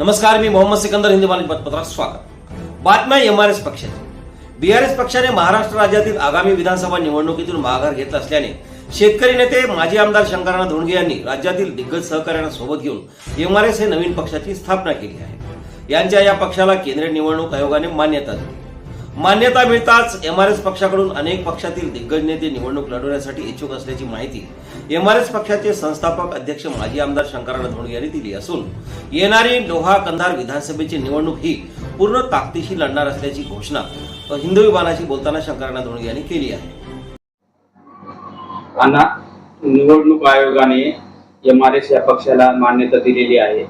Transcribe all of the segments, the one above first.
नमस्कार मी मोहम्मद सिकंदर हिंदी मालिक पत्रात स्वागत. बातम्या एम आर एस पक्षाची. एस पक्षाने महाराष्ट्र राज्यातील आगामी विधानसभा निवडणुकीतून माघार घेत असल्याने शेतकरी नेते माजी आमदार शंकरराव धोंडगे यांनी राज्यातील दिग्गज सहकार्यांना सोबत घेऊन एम आर एस हे नवीन पक्षाची स्थापना केली आहे. यांच्या या पक्षाला केंद्रीय निवडणूक आयोगाने मान्यता दिली. मान्यता मिळताच एमआरएस पक्षाकडून अनेक पक्षातील दिग्गज नेते निवडणूक लढवण्यासाठी इच्छुक असल्याची माहिती एमआरएस पक्षाचे संस्थापक अध्यक्ष माजी आमदार शंकरराव धोंडगे यांनी दिली असून येणारी लोहा कंधार विधानसभेची निवडणूक ही पूर्ण ताकदीशी लढणार असल्याची घोषणा हिंदू विमानाशी बोलताना शंकरराव धोंडगे यांनी केली आहे. निवडणूक आयोगाने एमआरएस या पक्षाला मान्यता दिलेली आहे.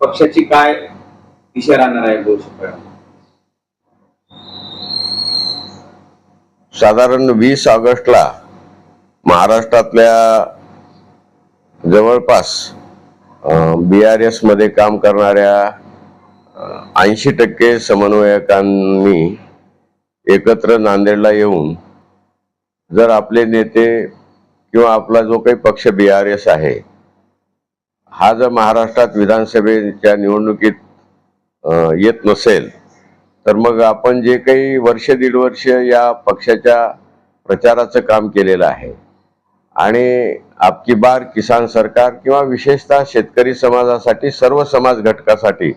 पक्षाची काय दिशा राहणार आहे भविष्यकाळात साधारण वीस ऑगस्टला महाराष्ट्रातल्या जवळपास बी आर एसमध्ये काम करणाऱ्या ऐंशी टक्के समन्वयकांनी एकत्र नांदेडला येऊन जर आपले नेते किंवा आपला जो काही पक्ष बी आर एस आहे हा जर महाराष्ट्रात विधानसभेच्या निवडणुकीत येत नसेल तर मग आपण जे काही वर्ष दीड वर्ष या पक्षाच्या प्रचाराचं काम केलेलं आहे आणि आपकी बार किसान सरकार किंवा विशेषतः शेतकरी समाजासाठी सर्व समाज घटकासाठी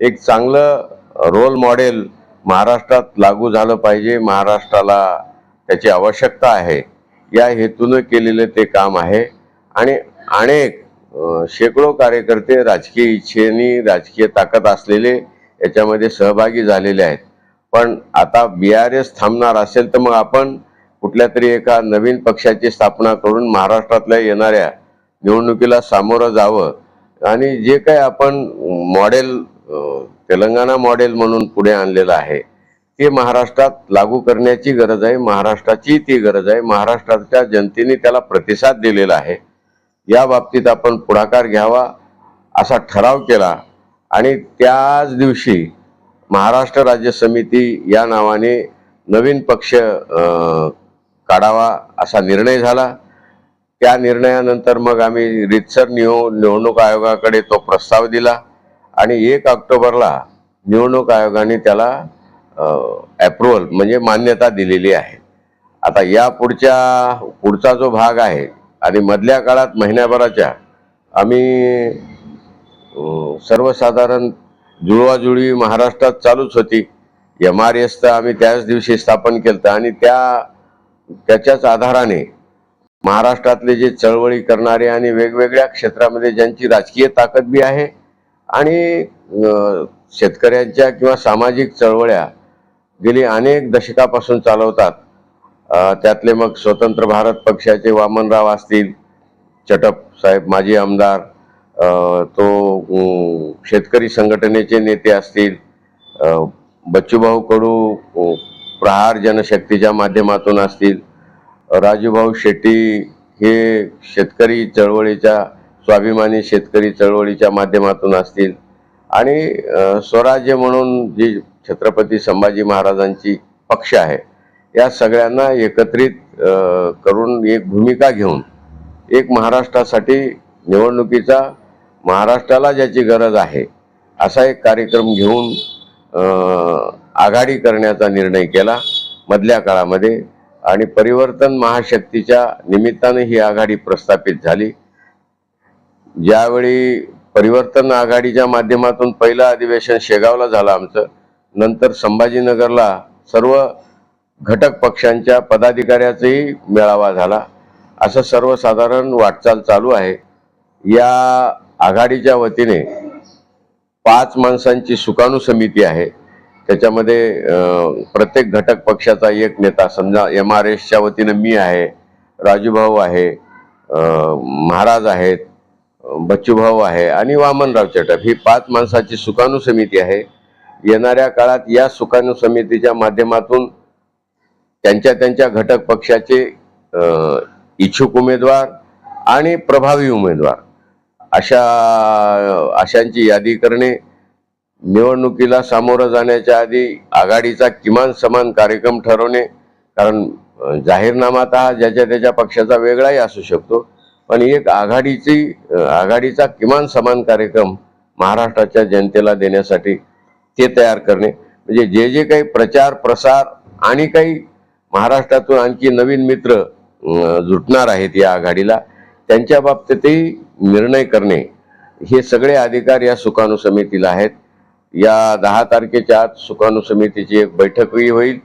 एक चांगलं रोल मॉडेल महाराष्ट्रात लागू झालं पाहिजे महाराष्ट्राला त्याची आवश्यकता आहे. या हेतूनं केलेलं ते काम आहे आणि अनेक शेकडो कार्यकर्ते राजकीय इच्छेने राजकीय ताकद असलेले याच्यामध्ये सहभागी झालेले आहेत. पण आता बी आर एस थांबणार असेल तर मग आपण कुठल्या तरी एका नवीन पक्षाची स्थापना करून महाराष्ट्रातल्या येणाऱ्या निवडणुकीला सामोरं जावं. आणि जे काही आपण मॉडेल तेलंगणा मॉडेल म्हणून पुढे आणलेलं आहे ते महाराष्ट्रात लागू करण्याची गरज आहे महाराष्ट्राची ती गरज आहे महाराष्ट्राच्या जनतेने त्याला प्रतिसाद दिलेला आहे. या बाबतीत आपण पुढाकार घ्यावा असा ठराव केला. आणि त्याच दिवशी महाराष्ट्र राज्य समिती या नावाने नवीन पक्ष काढावा असा निर्णय झाला. त्या निर्णयानंतर मग आम्ही रितसर निव निवडणूक आयोगाकडे तो प्रस्ताव दिला आणि एक ऑक्टोबरला निवडणूक आयोगाने त्याला अप्रुव्हल म्हणजे मान्यता दिलेली आहे. आता या पुढच्या पुढचा जो भाग आहे आणि मधल्या काळात महिन्याभराच्या आम्ही सर्वसाधारण जुळवाजुळवी महाराष्ट्रात चालूच होती. एम आर एस तर आम्ही त्याच दिवशी स्थापन केलं आणि त्या त्याच्याच आधाराने महाराष्ट्रातले जे चळवळी करणारे आणि वेगवेगळ्या क्षेत्रामध्ये ज्यांची राजकीय ताकद बी आहे आणि शेतकऱ्यांच्या किंवा सामाजिक चळवळ्या गेली अनेक दशकापासून चालवतात. त्यातले मग स्वतंत्र भारत पक्षाचे वामनराव असतील चटप साहेब माजी आमदार तो शेतकरी संघटनेचे नेते असतील बच्चूभाऊ कडू प्रहार जनशक्तीच्या माध्यमातून असतील राजूभाऊ शेट्टी हे शेतकरी चळवळीच्या स्वाभिमानी शेतकरी चळवळीच्या माध्यमातून असतील. आणि स्वराज्य म्हणून जी छत्रपती संभाजी महाराजांची पक्ष आहे या सगळ्यांना एकत्रित करून एक भूमिका घेऊन एक महाराष्ट्रासाठी निवडणुकीचा महाराष्ट्राला ज्याची गरज आहे असा एक कार्यक्रम घेऊन आघाडी करण्याचा निर्णय केला मधल्या काळामध्ये आणि परिवर्तन महाशक्तीच्या निमित्ताने ही आघाडी प्रस्थापित झाली. ज्यावेळी परिवर्तन आघाडीच्या माध्यमातून पहिलं अधिवेशन शेगावला झालं आमचं नंतर संभाजीनगरला सर्व घटक पक्षांच्या पदाधिकाऱ्याचाही मेळावा झाला. असं सर्वसाधारण वाटचाल चालू आहे. या आघाडीच्या वतीने पाच माणसांची सुकाणू समिती आहे. त्याच्यामध्ये प्रत्येक घटक पक्षाचा एक नेता समजा एम आर एसच्या वतीनं मी आहे राजूभाऊ आहे महाराज आहेत बच्चूभाऊ आहे आणि वामनराव चटप. ही पाच माणसाची सुकाणू समिती आहे. येणाऱ्या काळात या सुकाणू समितीच्या माध्यमातून त्यांच्या त्यांच्या घटक पक्षाचे इच्छुक उमेदवार आणि प्रभावी उमेदवार अशा अशांची यादी करणे निवडणुकीला सामोरं जाण्याच्या आधी आघाडीचा किमान समान कार्यक्रम ठरवणे कारण जाहीरनामा तर हा ज्याच्या त्याच्या पक्षाचा वेगळाही असू शकतो पण एक आघाडीची आघाडीचा किमान समान कार्यक्रम महाराष्ट्राच्या जनतेला देण्यासाठी ते तयार करणे. म्हणजे जे जे काही प्रचार प्रसार आणि काही महाराष्ट्रातून आणखी नवीन मित्र जुटणार आहेत या आघाडीला त्यांच्या बाबतीतही निर्णय करणे हे सगळे अधिकार या सुकाणू समितीला आहेत. या दहा तारखेच्या आत सुकाणू समितीची एक बैठकही होईल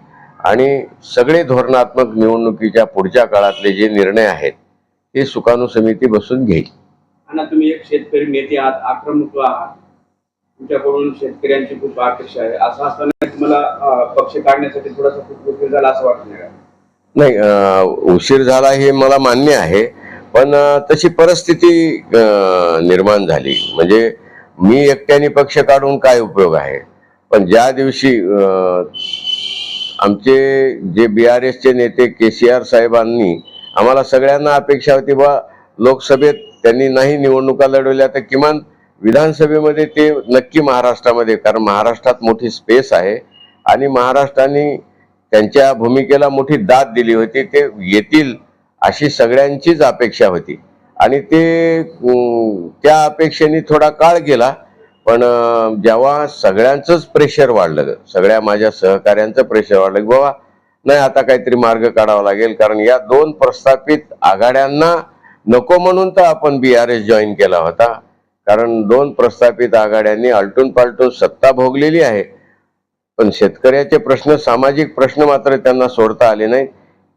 आणि सगळे धोरणात्मक निवडणुकीच्या पुढच्या काळातले जे निर्णय आहेत ते सुकाणू समिती बसून घेईल. तुम्ही एक शेतकरी नेते आहात आक्रमक आहात. तुमच्याकडून शेतकऱ्यांची खूप अपेक्षा आहे. असं असताना तुम्हाला पक्ष काढण्यासाठी थोडासा खूप उशीर झाला असं वाटत नाही उशीर झाला हे मला मान्य आहे. पण तशी परिस्थिती निर्माण झाली. म्हणजे मी एकट्याने पक्ष काढून काय उपयोग आहे? पण ज्या दिवशी आमचे जे बी आर एसचे नेते के सी आर साहेबांनी आम्हाला सगळ्यांना अपेक्षा होती बा लोकसभेत त्यांनी नाही निवडणुका लढवल्या तर किमान विधानसभेमध्ये ते नक्की महाराष्ट्रामध्ये कारण महाराष्ट्रात मोठी स्पेस आहे आणि महाराष्ट्राने त्यांच्या भूमिकेला मोठी दाद दिली होती. ते येतील अशी सगळ्यांचीच अपेक्षा होती. आणि ते त्या अपेक्षेने थोडा काळ गेला पण जेव्हा सगळ्यांचंच प्रेशर वाढलं सगळ्या माझ्या सहकाऱ्यांचं प्रेशर वाढलं की बाबा नाही आता काहीतरी मार्ग काढावा लागेल कारण या दोन प्रस्थापित आघाड्यांना नको म्हणून तर आपण बी आर एस जॉईन केला होता. कारण दोन प्रस्थापित आघाड्यांनी आलटून पालटून सत्ता भोगलेली आहे. पण शेतकऱ्याचे प्रश्न सामाजिक प्रश्न मात्र त्यांना सोडता आले नाहीत.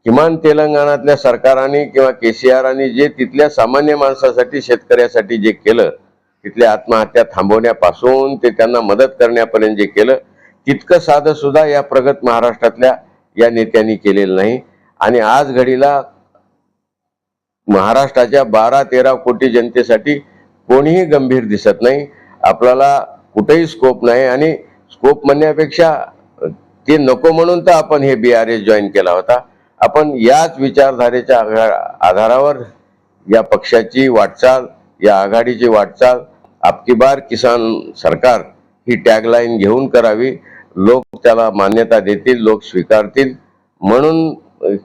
किमान तेलंगणातल्या सरकाराने किंवा केसीआरने जे तिथल्या सामान्य माणसासाठी शेतकऱ्यासाठी जे केलं तिथल्या आत्महत्या थांबवण्यापासून ते त्यांना मदत करण्यापर्यंत जे केलं तितकं साधं सुद्धा या प्रगत महाराष्ट्रातल्या या नेत्यांनी केलेलं नाही. आणि आज घडीला महाराष्ट्राच्या बारा तेरा कोटी जनतेसाठी कोणीही गंभीर दिसत नाही. आपल्याला कुठेही स्कोप नाही आणि स्कोप म्हणण्यापेक्षा ते नको म्हणून तर आपण हे बी आर एस जॉईन केला होता. आपण याच विचारधारेच्या आघा- आधारावर या पक्षाची वाटचाल या आघाडीची वाटचाल आपकी बार किसान सरकार ही टॅगलाईन घेऊन करावी. लोक त्याला मान्यता देतील लोक स्वीकारतील. म्हणून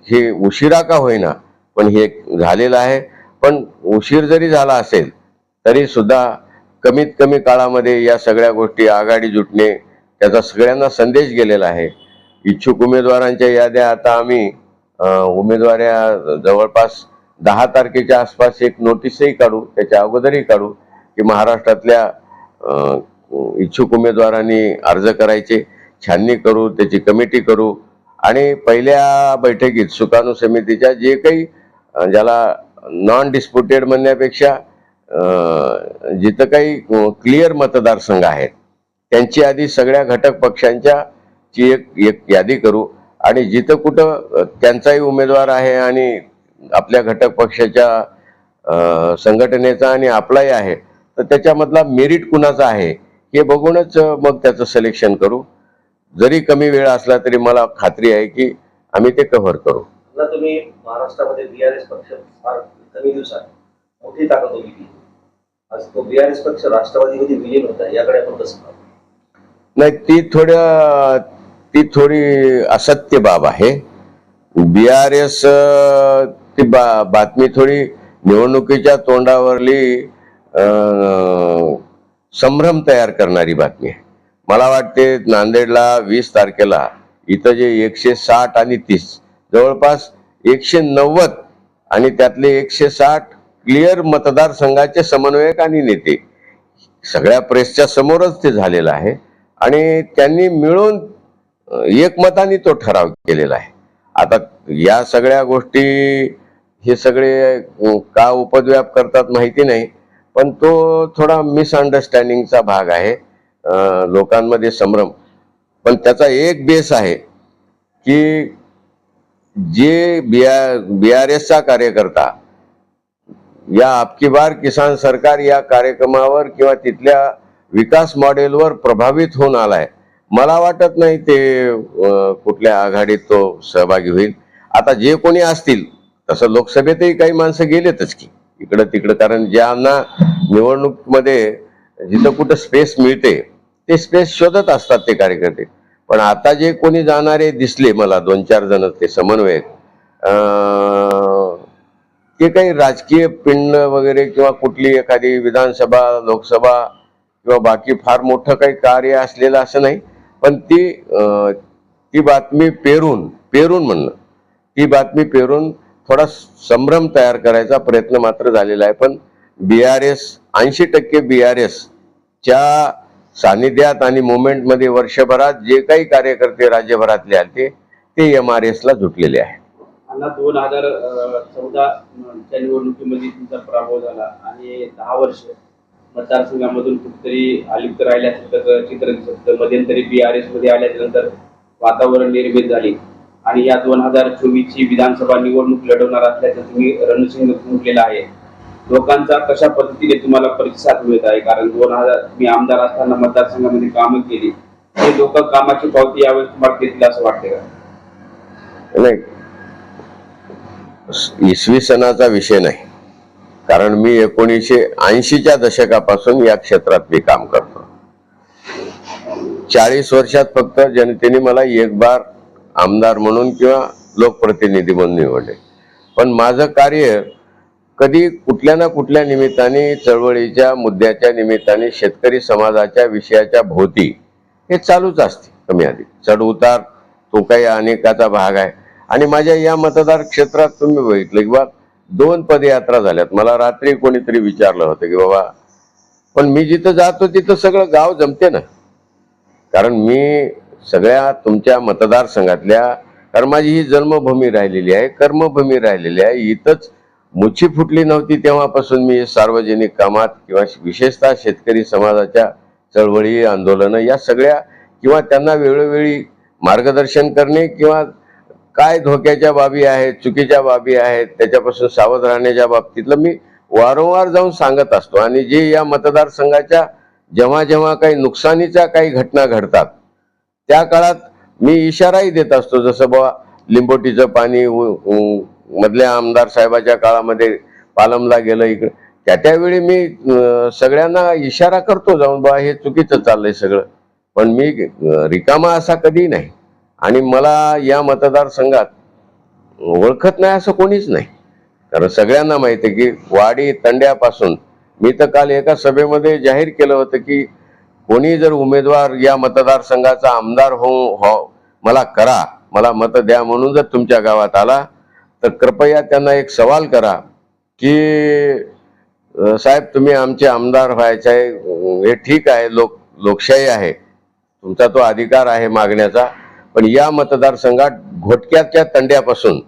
हे उशिरा का होईना पण हे झालेलं आहे. पण उशीर जरी झाला असेल तरी सुद्धा कमीत कमी काळामध्ये या सगळ्या गोष्टी आघाडी जुटणे त्याचा सगळ्यांना संदेश गेलेला आहे. इच्छुक उमेदवारांच्या याद्या आता आम्ही उमेदवाऱ्या जवळपास दहा तारखेच्या आसपास एक नोटीसही काढू त्याच्या अगोदरही काढू की महाराष्ट्रातल्या इच्छुक उमेदवारांनी अर्ज करायचे छाननी करू त्याची कमिटी करू आणि पहिल्या बैठकीत सुकाणू समितीच्या जे काही ज्याला नॉन डिस्प्युटेड म्हणण्यापेक्षा जिथं काही क्लिअर मतदारसंघ आहेत त्यांची आधी सगळ्या घटक पक्षांच्या ची एक एक यादी करू आणि जिथं कुठं त्यांचाही उमेदवार आहे आणि आपल्या घटक पक्षाच्या संघटनेचा आणि आपलाही आहे तर त्याच्यामधला मेरिट कुणाचा आहे हे बघूनच मग त्याचं सिलेक्शन करू. जरी कमी वेळ असला तरी मला खात्री आहे की आम्ही ते कव्हर करू. ना तुम्ही महाराष्ट्रामध्ये बीआरएस पक्ष फार कमी दिवसात मोठी ताकद आज तो बीआरएस पक्ष राष्ट्रवादीमध्ये विलीन होता याकडे आपण कसं? नाही ती थोड्या ती थोडी असत्य बाब आहे. बी आर एस ती बा, बातमी थोडी निवडणुकीच्या तोंडावरली संभ्रम तयार करणारी बातमी आहे. मला वाटते नांदेडला वीस तारखेला इथं जे एकशे साठ आणि तीस जवळपास एकशे नव्वद आणि त्यातले एकशे साठ क्लिअर मतदारसंघाचे समन्वयक आणि नेते. सगळ्या प्रेसच्या समोरच ते झालेलं आहे. आणि त्यांनी मिळून एकमताने तो ठराव केलेला आहे. आता या सगळ्या गोष्टी हे सगळे का उपद्व्याप करतात माहिती नाही पण तो थोडा मिसअंडरस्टँडिंगचा भाग आहे. लोकांमध्ये संभ्रम. पण त्याचा एक बेस आहे की जे बी आर एसचा कार्यकर्ता या आपकी बार किसान सरकार या कार्यक्रमावर किंवा तिथल्या विकास मॉडेलवर प्रभावित होऊन आलाय मला वाटत नाही ते कुठल्या आघाडीत तो सहभागी होईल. आता जे कोणी असतील तसं लोकसभेतही काही माणसं गेलेतच की इकडं तिकडं. कारण ज्यांना निवडणुकीमध्ये जिथं कुठं स्पेस मिळते ते स्पेस शोधत असतात ते कार्यकर्ते. पण आता जे कोणी जाणारे दिसले मला दोन चार जण ते समन्वयक ते काही राजकीय पिंड वगैरे किंवा कुठली एखादी विधानसभा लोकसभा किंवा बाकी फार मोठं काही कार्य असलेलं असं नाही. पण ती ती बातमी पेरून पेरून म्हणणं ती बातमी पेरून थोडा संभ्रम तयार करायचा प्रयत्न मात्र झालेला आहे. पण बी आर एस ऐंशी टक्के बी आर एस च्या सानिध्यात आणि मुवमेंटमध्ये वर्षभरात जे काही कार्यकर्ते राज्यभरातले आले ते एम आर एस ला जुटलेले आहे दोन हजार चौदा निवडणुकीमध्ये तुमचा पराभव झाला आणि दहा वर्ष मतदारसंघामधून कुठेतरी अलिप्त तर चित्र दिसत मध्यंतरी बी आर एसमध्ये आल्याच्या वातावरण निर्मित झाली. आणि या दोन हजार चोवीस ची विधानसभा निवडणूक लढवणार असल्याचं तुम्ही रणसिंग म्हटलेलं आहे. लोकांचा कशा पद्धतीने तुम्हाला प्रतिसाद मिळत आहे? कारण दोन हजार तुम्ही आमदार असताना मतदारसंघामध्ये कामं केली. ते लोक कामाची पावती यावेळेस तुम्हाला देतील असं वाटते का? नाही. इसवी सणाचा विषय नाही. कारण मी एकोणीसशे ऐंशीच्या दशकापासून या क्षेत्रात मी काम करतो. चाळीस वर्षात फक्त जनतेने मला एक बार आमदार म्हणून किंवा लोकप्रतिनिधी म्हणून निवडले. पण माझं कार्य कधी कुठल्या ना कुठल्या निमित्ताने चळवळीच्या मुद्द्याच्या निमित्ताने शेतकरी समाजाच्या विषयाच्या भोवती हे चालूच असते कमी अधिक चढ उतार तो काही अनेकाचा भाग आहे. आणि माझ्या या मतदार क्षेत्रात तुम्ही बघितलं की बा दोन पदयात्रा झाल्यात. मला रात्री कोणीतरी विचारलं होतं की बाबा पण मी जिथं जातो तिथं सगळं गाव जमते ना. कारण मी सगळ्या तुमच्या मतदारसंघातल्या कारण माझी ही जन्मभूमी राहिलेली आहे कर्मभूमी राहिलेली आहे. इथंच मुच्छी फुटली नव्हती तेव्हापासून मी सार्वजनिक कामात किंवा विशेषतः शेतकरी समाजाच्या चळवळी आंदोलनं या सगळ्या किंवा त्यांना वेळोवेळी मार्गदर्शन करणे किंवा काय धोक्याच्या बाबी आहेत चुकीच्या बाबी आहेत त्याच्यापासून सावध राहण्याच्या बाबतीतलं मी वारंवार जाऊन सांगत असतो. आणि जे या मतदारसंघाच्या जेव्हा जेव्हा काही नुकसानीच्या काही घटना घडतात त्या काळात मी इशाराही देत असतो. जसं बाबा लिंबोटीचं पाणी मधल्या आमदार साहेबाच्या काळामध्ये पालमला गेलं इकडे त्या त्यावेळी मी सगळ्यांना इशारा करतो जाऊन बा हे चुकीचं चाललंय सगळं. पण मी रिकामा असा कधी नाही. आणि मला या मतदारसंघात ओळखत नाही असं कोणीच नाही. कारण सगळ्यांना माहिती आहे की वाडी तंड्यापासून मी तर काल एका सभेमध्ये जाहीर केलं होतं की कोणी जर उमेदवार या मतदारसंघाचा आमदार होऊ हो मला करा मला मत द्या म्हणून जर तुमच्या गावात आला तर कृपया त्यांना एक सवाल करा की साहेब तुम्ही आमचे आमदार व्हायचे आहे हे ठीक आहे लोक लोकशाही आहे तुमचा तो अधिकार आहे मागण्याचा. पण या मतदारसंघात घोटक्याच्या तंड्यापासून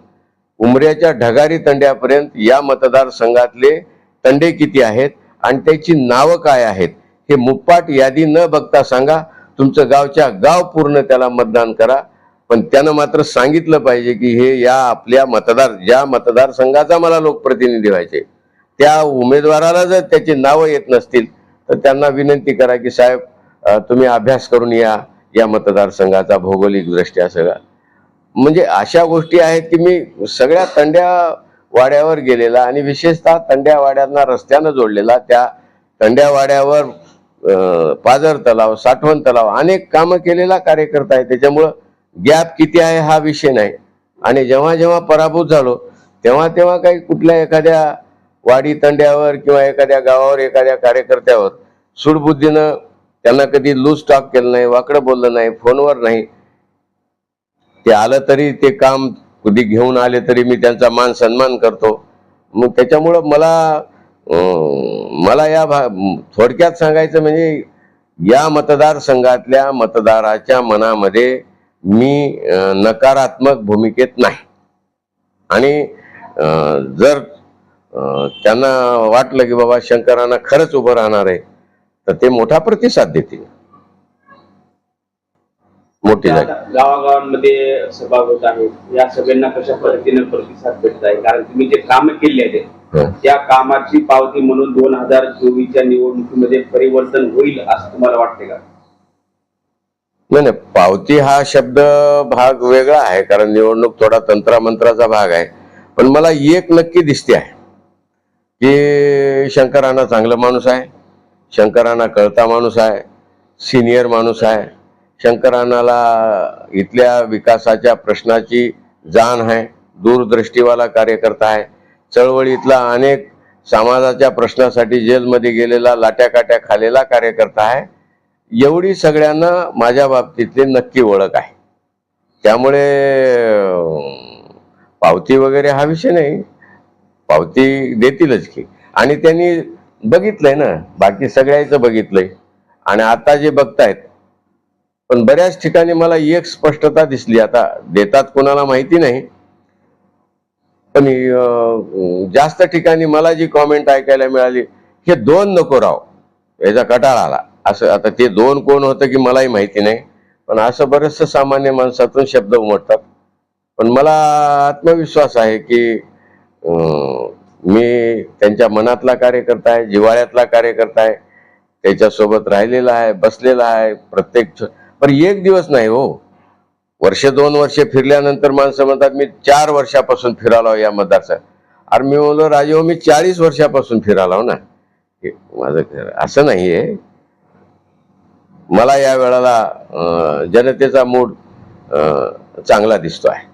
उमऱ्याच्या ढगारी तंड्यापर्यंत या मतदारसंघातले तंडे किती आहेत आणि त्याची नावं काय आहेत हे मुप्पाट यादी न बघता सांगा. तुमचं गावच्या गाव पूर्ण त्याला मतदान करा. पण त्यानं मात्र सांगितलं पाहिजे की हे या आपल्या मतदार ज्या मतदारसंघाचा मला लोकप्रतिनिधी व्हायचे. त्या उमेदवाराला जर त्याची नावं येत नसतील तर त्यांना विनंती करा की साहेब तुम्ही अभ्यास करून या. या मतदारसंघाचा भौगोलिकदृष्ट्या सगळा. म्हणजे अशा गोष्टी आहेत की मी सगळ्या तंड्या वाड्यावर गेलेला आणि विशेषतः तंड्या वाड्यांना रस्त्यानं जोडलेला त्या तंड्या वाड्यावर पाजर पाझर तलाव साठवण तलाव अनेक कामं केलेला कार्यकर्ता आहे. त्याच्यामुळं गॅप किती आहे हा विषय नाही. आणि जेव्हा जेव्हा पराभूत झालो तेव्हा तेव्हा काही कुठल्या एखाद्या वाडी तंड्यावर किंवा एखाद्या गावावर एखाद्या कार्यकर्त्यावर सुडबुद्धीनं त्यांना कधी लूज टॉक केलं नाही वाकडं बोललं नाही फोनवर नाही. ते आलं तरी ते काम कधी घेऊन आले तरी मी त्यांचा मान सन्मान करतो. मग त्याच्यामुळं मला मला या भा थोडक्यात सांगायचं म्हणजे या मतदारसंघातल्या मतदाराच्या मनामध्ये मी नकारात्मक भूमिकेत नाही. आणि जर त्यांना वाटलं की बाबा शंकरांना खरंच उभं राहणार आहे तर ते मोठा प्रतिसाद देतील. मोठी जागा. गावागावांमध्ये सभा होत आहेत या सभेंना कशा पद्धतीने प्रतिसाद भेटत आहे? कारण तुम्ही जे कामं केली आहेत हं. त्या कामाची पावती म्हणून दोन हजार चोवीसच्या निवडणुकीमध्ये परिवर्तन होईल असं तुम्हाला वाटते का? नाही नाही. पावती हा शब्द भाग वेगळा आहे कारण निवडणूक थोडा तंत्रामंत्राचा भाग आहे. पण मला एक नक्की दिसते आहे की शंकरांना चांगला माणूस आहे. शंकरांना कळता माणूस आहे सिनियर माणूस आहे. शंकरानाला इथल्या विकासाच्या प्रश्नाची जाण आहे दूरदृष्टीवाला कार्यकर्ता आहे. चळवळीतला अनेक समाजाच्या प्रश्नासाठी जेलमध्ये गेलेला लाट्या काट्या खालेला कार्यकर्ता आहे. एवढी सगळ्यांना माझ्या बाबतीतली नक्की ओळख आहे. त्यामुळे पावती वगैरे हा विषय नाही. पावती देतीलच की. आणि त्यांनी बघितलंय ना बाकी सगळ्याचं बघितलंय. आणि आता जे बघतायत पण बऱ्याच ठिकाणी मला एक स्पष्टता दिसली आता देतात कोणाला माहिती नाही पण जास्त ठिकाणी मला जी कॉमेंट ऐकायला मिळाली हे दोन नको राव याचा कटाळा आला. असं आता ते दोन कोण होतं की मलाही माहिती नाही पण असं बरंचसं सामान्य माणसातून शब्द उमटतात. पण मला आत्मविश्वास आहे की मी त्यांच्या मनातला कार्यकर्ता आहे जिव्हाळ्यातला कार्यकर्ता आहे त्याच्यासोबत राहिलेला आहे बसलेला आहे प्रत्येक पण एक दिवस नाही हो. वर्ष दोन वर्ष फिरल्यानंतर माणसं म्हणतात मी चार वर्षापासून फिरालो या मतदारसंघ अरे मी म्हणलो राजे मी चाळीस वर्षापासून फिरालो ना. माझं घर असं नाहीये. मला या वेळेला जनतेचा मूड चांगला दिसतो आहे